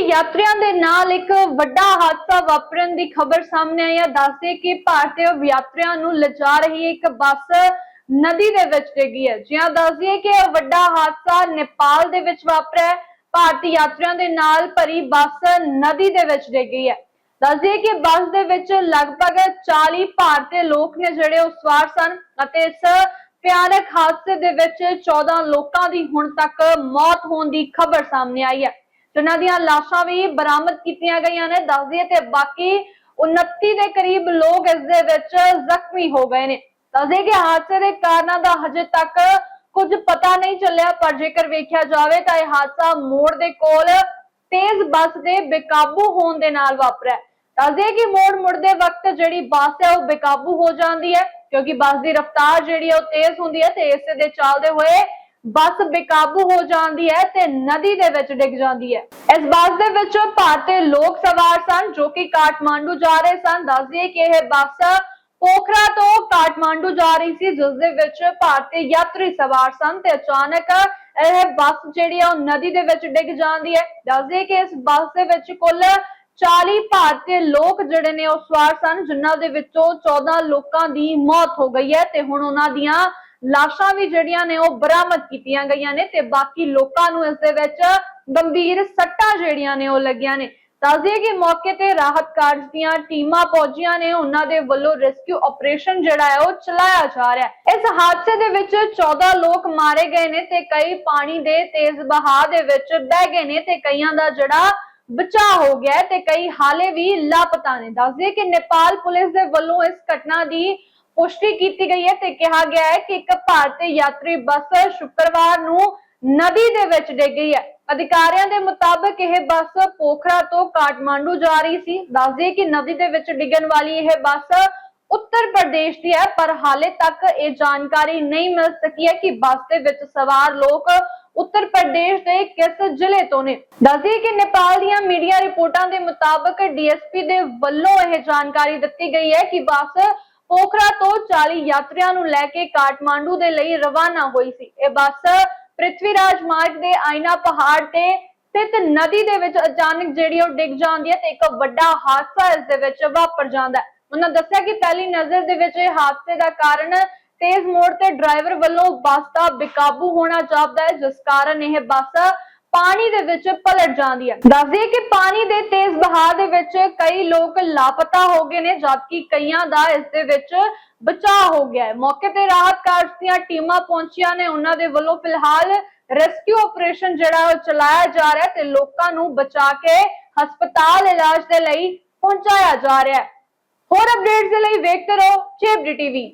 ਯਾਤਰੀਆਂ ਦੇ ਨਾਲ ਇੱਕ ਵੱਡਾ ਹਾਦਸਾ ਵਾਪਰਨ ਦੀ ਖਬਰ ਸਾਹਮਣੇ ਆਈ ਹੈ। ਦੱਸਦੇ ਕਿ ਭਾਰਤੀ ਯਾਤਰੀਆਂ ਨੂੰ ਲਿਜਾ ਰਹੀ ਇੱਕ ਬੱਸ ਨਦੀ ਦੇ ਵਿੱਚ ਡਿੱਗੀ ਹੈ। ਜਿਹਾਂ ਦੱਸਦੀਏ ਕਿ ਇਹ ਵੱਡਾ ਹਾਦਸਾ ਨੇਪਾਲ ਦੇ ਵਿੱਚ ਵਾਪਰਿਆ ਹੈ। ਭਾਰਤੀ ਯਾਤਰੀਆਂ ਦੇ ਨਾਲ ਭਰੀ ਬੱਸ ਨਦੀ ਦੇ ਵਿੱਚ ਡਿੱਗ ਹੈ। ਦੱਸਦੀਏ ਕਿ ਬੱਸ ਦੇ ਵਿੱਚ ਲਗਭਗ 40 ਭਾਰਤੀ ਲੋਕ ਨੇ ਜਿਹੜੇ ਉਹ ਸਵਾਰ ਸਨ ਅਤੇ ਇਸ ਭਿਆਨਕ ਹਾਦਸੇ ਦੇ ਵਿੱਚ 14 ਲੋਕਾਂ ਦੀ ਹੁਣ ਤੱਕ ਮੌਤ ਹੋਣ ਦੀ ਖਬਰ ਸਾਹਮਣੇ ਆਈ ਹੈ। ਜਿਨ੍ਹਾਂ ਦੀਆਂ ਲਾਸ਼ਾਂ ਵੀ ਬਰਾਮਦ ਕੀਤੀਆਂ ਗਈਆਂ ਨੇ। ਦੱਸਦੀਏ ਤੇ ਬਾਕੀ 29 ਦੇ ਕਰੀਬ ਲੋਕ ਇਸ ਦੇ ਵਿੱਚ ਜ਼ਖਮੀ ਹੋ ਗਏ ਨੇ। ਦੱਸਦੇ ਕਿ ਹਾਦਸੇ ਦੇ ਕਾਰਨਾਂ ਦਾ ਹਜੇ ਤੱਕ ਕੁਝ ਪਤਾ ਨਹੀਂ ਚੱਲਿਆ, ਪਰ ਜੇਕਰ ਵੇਖਿਆ ਜਾਵੇ ਤਾਂ ਇਹ ਹਾਦਸਾ ਮੋੜ ਦੇ ਕੋਲ ਤੇਜ਼ ਬੱਸ ਦੇ ਬੇਕਾਬੂ ਹੋਣ ਦੇ ਨਾਲ ਵਾਪਰਿਆ। ਦੱਸਦੇ ਕਿ ਮੋੜ ਮੁੜਦੇ ਵਕਤ ਜਿਹੜੀ ਬੱਸ ਹੈ ਉਹ ਬੇਕਾਬੂ ਹੋ ਜਾਂਦੀ ਹੈ, ਕਿਉਂਕਿ ਬੱਸ ਦੀ ਰਫ਼ਤਾਰ ਜਿਹੜੀ ਹੈ ਉਹ ਤੇਜ਼ ਹੁੰਦੀ ਹੈ ਤੇ ਇਸੇ ਦੇ ਚੱਲਦੇ ਹੋਏ ਬੱਸ ਬੇਕਾਬੂ ਹੋ ਜਾਂਦੀ ਹੈ ਤੇ ਨਦੀ ਦੇ ਵਿੱਚ ਡਿੱਗ ਜਾਂਦੀ ਹੈ। ਇਸ ਬੱਸ ਦੇ ਵਿੱਚ ਭਾਰਤੀ ਲੋਕ ਸਵਾਰ ਸਨ ਜੋ ਕਿ ਕਾਠਮਾਂਡੂ ਜਾ ਰਹੇ ਸਨ। ਦੱਸਦੀਏ ਕਿ ਇਹ ਬੱਸ ਪੋਖਰਾ ਤੋਂ ਕਾਠਮਾਂਡੂ ਜਾ ਰਹੀ ਸੀ, ਜਿਸ ਦੇ ਵਿੱਚ ਭਾਰਤੀ ਯਾਤਰੀ ਸਵਾਰ ਸਨ ਤੇ ਅਚਾਨਕ ਇਹ ਬੱਸ ਜਿਹੜੀ ਆ ਉਹ ਨਦੀ ਦੇ ਵਿੱਚ ਡਿੱਗ ਜਾਂਦੀ ਹੈ। ਦੱਸਦੀਏ ਕਿ ਇਸ ਬੱਸ ਦੇ ਵਿੱਚ ਕੁੱਲ 40 ਭਾਰਤੀ ਲੋਕ ਜਿਹੜੇ ਨੇ ਉਹ ਸਵਾਰ ਸਨ, ਜਿਨ੍ਹਾਂ ਦੇ ਵਿੱਚੋਂ 14 ਲੋਕਾਂ ਦੀ ਮੌਤ ਹੋ ਗਈ ਹੈ ਤੇ ਹੁਣ ਉਹਨਾਂ ਦੀਆਂ ਲਾਸ਼ਾਂ ਵੀ ਜਿਹੜੀਆਂ ਨੇ ਉਹ ਬਰਾਮਦ ਕੀਤੀਆਂ ਗਈਆਂ ਨੇ ਤੇ ਬਾਕੀ ਲੋਕਾਂ ਨੂੰ ਇਸ ਦੇ ਵਿੱਚ ਗੰਭੀਰ ਸੱਟਾਂ ਜਿਹੜੀਆਂ ਨੇ ਉਹ ਲੱਗੀਆਂ ਨੇ। ਦੱਸਦੀਏ ਕਿ ਮੌਕੇ ਤੇ ਰਾਹਤ ਕਾਰਜ ਦੀਆਂ ਟੀਮਾਂ ਪਹੁੰਚੀਆਂ ਨੇ। ਉਹਨਾਂ ਦੇ ਵੱਲੋਂ ਰੈਸਕਿਊ ਆਪਰੇਸ਼ਨ ਜਿਹੜਾ ਹੈ ਉਹ ਚਲਾਇਆ ਜਾ ਰਿਹਾ ਹੈ। ਇਸ ਹਾਦਸੇ ਦੇ ਵਿੱਚ 14 ਲੋਕ ਮਾਰੇ ਗਏ ਨੇ ਤੇ ਕਈ ਪਾਣੀ ਦੇ ਤੇਜ਼ ਬਹਾਅ ਦੇ ਵਿੱਚ ਬਹਿ ਗਏ ਨੇ ਤੇ ਕਈਆਂ ਦਾ ਜਿਹੜਾ ਬਚਾਅ ਹੋ ਗਿਆ ਤੇ ਕਈ ਹਾਲੇ ਵੀ ਲਾਪਤਾ ਨੇ। ਦੱਸਦੇ ਕਿ ਨੇਪਾਲ ਪੁਲਿਸ ਦੇ ਵੱਲੋਂ ਇਸ ਘਟਨਾ ਦੀ ਪੁਸ਼ਟੀ ਕੀਤੀ ਗਈ ਹੈ ਤੇ ਕਿਹਾ ਗਿਆ ਹੈ ਕਿ ਇੱਕ ਭਾਰਤੀ ਯਾਤਰੀ ਬੱਸ ਸ਼ੁੱਕਰਵਾਰ ਨੂੰ ਨਦੀ ਦੇ ਵਿੱਚ ਡਿੱਗ ਗਈ ਹੈ। ਅਧਿਕਾਰੀਆਂ ਦੇ ਮੁਤਾਬਕ ਇਹ ਬੱਸ ਪੋਖਰਾ ਤੋਂ ਕਾਠਮਾਂਡੂ ਜਾ ਰਹੀ ਸੀ। ਦੱਸਦੇ ਕਿ ਨਦੀ ਦੇ ਵਿੱਚ ਡਿੱਗਣ ਵਾਲੀ ਇਹ ਬੱਸ ਉੱਤਰ ਪ੍ਰਦੇਸ਼ ਦੀ ਹੈ, ਪਰ ਹਾਲੇ ਤੱਕ ਇਹ ਜਾਣਕਾਰੀ ਨਹੀਂ ਮਿਲ ਸਕੀ ਹੈ ਕਿ ਬੱਸ ਦੇ ਵਿੱਚ ਸਵਾਰ ਲੋਕ ਉੱਤਰ ਪ੍ਰਦੇਸ਼ ਦੇ ਕਿਸ ਜ਼ਿਲ੍ਹੇ ਤੋਂ ਨੇ। ਦੱਸਦੀ ਕਿ ਨੇਪਾਲ ਦੀਆਂ ਮੀਡੀਆ ਰਿਪੋਰਟਾਂ ਦੇ ਮੁਤਾਬਕ ਡੀਐਸਪੀ ਦੇ ਵੱਲੋਂ ਇਹ ਜਾਣਕਾਰੀ ਦਿੱਤੀ ਗਈ ਹੈ ਕਿ ਬੱਸ ਪੋਖਰਾ ਤੋਂ 40 ਯਾਤਰੀਆਂ ਨੂੰ ਲੈ ਕੇ ਕਾਠਮਾਂਡੂ ਦੇ ਲਈ ਰਵਾਨਾ ਹੋਈ ਸੀ ਇਹ ਬੱਸ ਪ੍ਰਿਥਵੀ ਮਾਰਗ ਦੇ ਆਇਨਾ ਪਹਾੜ ਤੇ ਸਥਿਤ ਨਦੀ ਦੇ ਵਿੱਚ ਅਚਾਨਕ ਜਿਹੜੀ ਉਹ ਡਿੱਗ ਜਾਂਦੀ ਹੈ ਤੇ ਇੱਕ ਵੱਡਾ ਹਾਦਸਾ ਇਸ ਦੇ ਵਿੱਚ ਵਾਪਰ ਜਾਂਦਾ ਹੈ ਉਹਨਾਂ ਦੱਸਿਆ ਕਿ ਪਹਿਲੀ ਨਜ਼ਰ ਦੇ ਵਿੱਚ ਇਹ ਹਾਦਸੇ ਦਾ ਕਾਰਨ ਤੇਜ਼ ਮੋੜ ਤੇ ਡਰਾਈਵਰ ਵੱਲੋਂ ਬੱਸ ਦਾ ਬੇਕਾਬੂ ਹੋਣਾ ਜਾਪਦਾ ਹੈ ਜਿਸ ਕਾਰਨ ਇਹ ਬੱਸ ਪਾਣੀ ਦੇ ਵਿੱਚ ਪਲਟ ਜਾਂਦੀ ਹੈ। ਦੱਸਦੇ ਕਿ ਪਾਣੀ ਦੇ ਤੇਜ਼ ਵਹਾਅ ਦੇ ਵਿੱਚ ਕਈ ਲੋਕ ਲਾਪਤਾ ਹੋ ਗਏ ਨੇ, ਜਦਕਿ ਕਈਆਂ ਦਾ ਇਸ ਦੇ ਵਿੱਚ ਬਚਾਅ ਹੋ ਗਿਆ ਹੈ। ਮੌਕੇ ਤੇ ਰਾਹਤ ਕਾਰਜ ਦੀਆਂ ਟੀਮਾਂ ਪਹੁੰਚੀਆਂ ਨੇ। ਉਹਨਾਂ ਦੇ ਵੱਲੋਂ ਫਿਲਹਾਲ ਰੈਸਕਿਊ ਆਪਰੇਸ਼ਨ ਜਿਹੜਾ ਉਹ ਚਲਾਇਆ ਜਾ ਰਿਹਾ ਤੇ ਲੋਕਾਂ ਨੂੰ ਬਚਾ ਕੇ ਹਸਪਤਾਲ ਇਲਾਜ ਦੇ ਲਈ ਪਹੁੰਚਾਇਆ ਜਾ ਰਿਹਾ ਹੈ। ਹੋਰ ਅਪਡੇਟਸ ਦੇ ਲਈ ਵੇਖਦੇ ਰਹੋ ਚੇਬਡੀ ਟੀਵੀ।